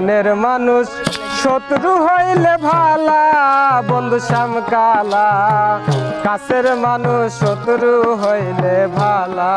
মনের মানুষ শত্রু হইলে ভালা বন্ধু শ্যামকালা কাছের মানুষ শত্রু হইলে ভালা।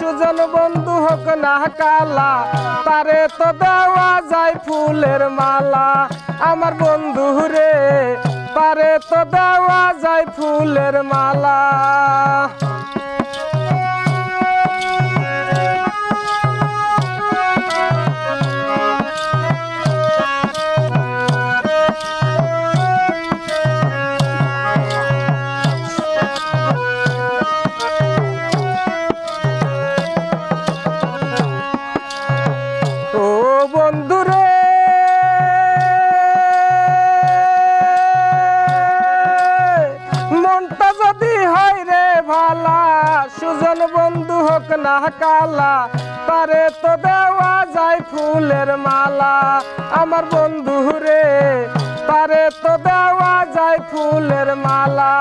সুজন বন্ধু হোক না কালা, তারে তো দেওয়া যায় ফুলের মালা। আমার বন্ধু রে, তারে তো দেওয়া যায় ফুলের মালা। না কালা, তারে তো দেওয়া যায় ফুলের মালা। আমার বন্ধু রে, তারে তো দেওয়া যায় ফুলের মালা।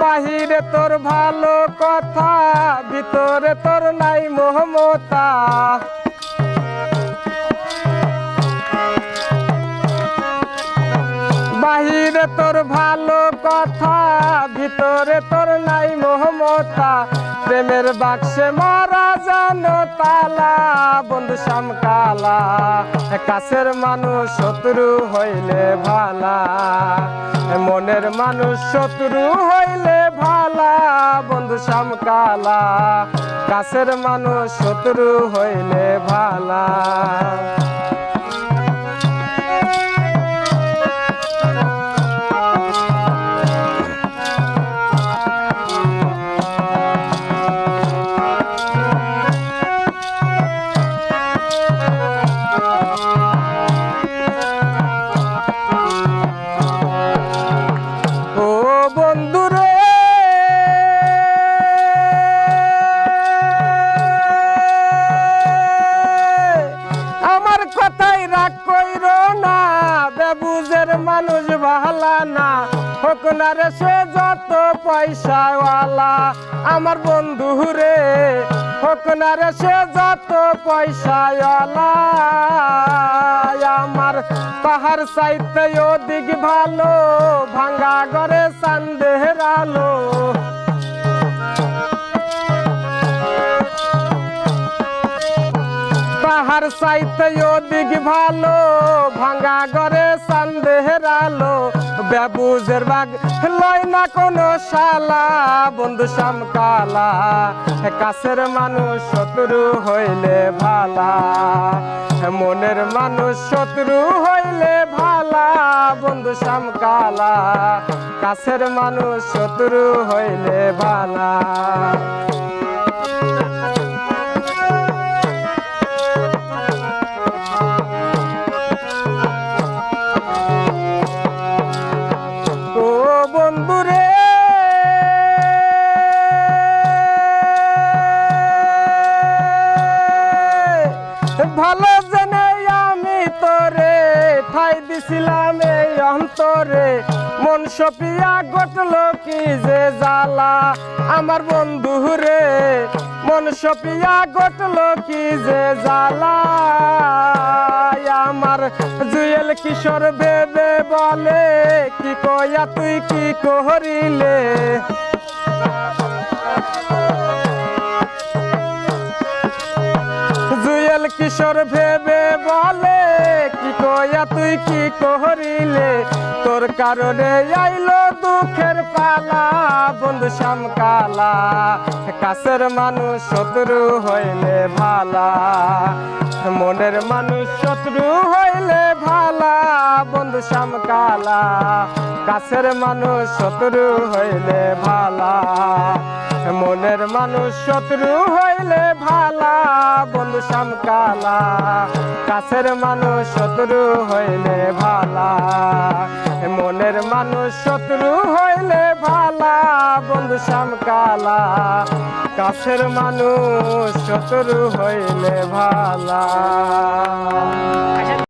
বাহিরে তোর ভালো কথা, ভিতরে তোর নাই মোহমতা। বাহিরে তোর ভালো কথা, ভিতরে তোর নাই মোহমতা প্রেমের বাক্সে মারা জানো তালা, বন্ধু শ্যামকালা, কাছের মানুষ শত্রু হইলে ভালা। মনের মানুষ শত্রু হইলে ভালা, বন্ধু শ্যামকালা, কাছের মানুষ শত্রু হইলে ভালা। না। হোক না রে সে যত পয়সাওয়ালা। আমার বন্ধু রে, হোক না রে সে যত পয়সাওয়ালা। আমার পাহাড় সাইতে ওদিক ভালো, ভাঙ্গা ঘরে সন্দেহ আলো। পাহাড় সাইতে ওদিক ভালো ভাঙ্গা ঘরে সন্দেহের আলো, বেবুজের বাগ লয় না কোনো শালা, বন্ধু শ্যামকালা কাছের মানুষ শত্রু হইলে ভালা, মনের মানুষ শত্রু হইলে ভালা, বন্ধু শ্যামকালা কাছের মানুষ শত্রু হইলে ভালা। অন্তরে মন সপিয়া গটল কি যে জ্বালা আমার বন্ধু রে। মন সপিয়া গটল কি যে জ্বালা আমার জুয়েল কিশোর বেবে বলে, কি কয়া তুই কি করিলে? জুয়েল কিশোর ভেবে বলে কি করিলে? তোর কারণে আইলো দুঃখের পালা, বন্ধু শ্যামকালা। কাছের মানুষ শত্রু হইলে ভালা, মনের মানুষ শত্রু হইলে ভালা, বন্ধু শ্যামকালা। কাছের মানুষ শত্রু হইলে ভালা, মনের মানুষ শত্রু হইলে ভালা। বন্ধু শ্যামকালা কাছের মানুষ শত্রু হইলে ভালা, মনের মানুষ শত্রু হইলে ভালা, বন্ধু শ্যামকালা কাছের মানুষ শত্রু হইলে ভালা।